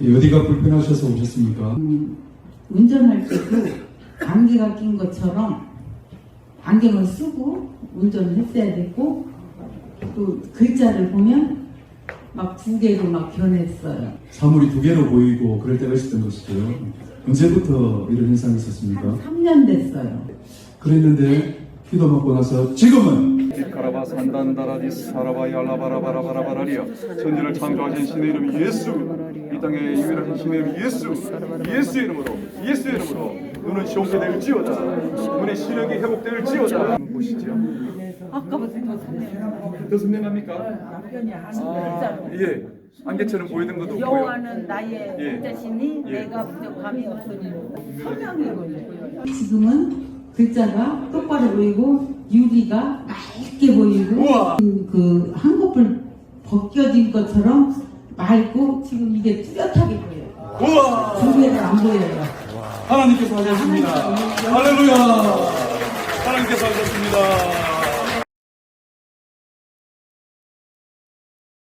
예, 어디가 불편하셔서 오셨습니까? 운전할 때도 안개가 낀 것처럼 안경을 쓰고 운전을 했어야 됐고 또 글자를 보면 막 두 개로 막 변했어요. 사물이 두 개로 보이고 그럴 때가 있었던 것이죠. 언제부터 이런 현상이 있었습니까? 한 3년 됐어요. 그랬는데 기도 먹고 나서 지금은 디카라바 산단다라디 사라바 yar라바라바라바라바라리아 천지를 창조하신 신의 이름 예수. 이 땅에 유일하신 신의 이름 예수. 예수의 이름으로 예수의 이름으로 눈은 시험게 될지어다. 눈의 시력이 회복될지어다. 보시죠 아까부터 더 선명합니까? 아, 예. 안개처럼 보이던 것도 보여 여호와는 나의 예. 대신이 예. 내가 부족함이 없으니. 지금은 글자가 똑바로 보이고 유리가 맑게 보이고 우와. 그, 그 한꺼풀 벗겨진 것처럼 맑고 지금 이게 뚜렷하게 보여요. 우와 두 개는 안 보여요. 하나님께서 하셨습니다. 할렐루야.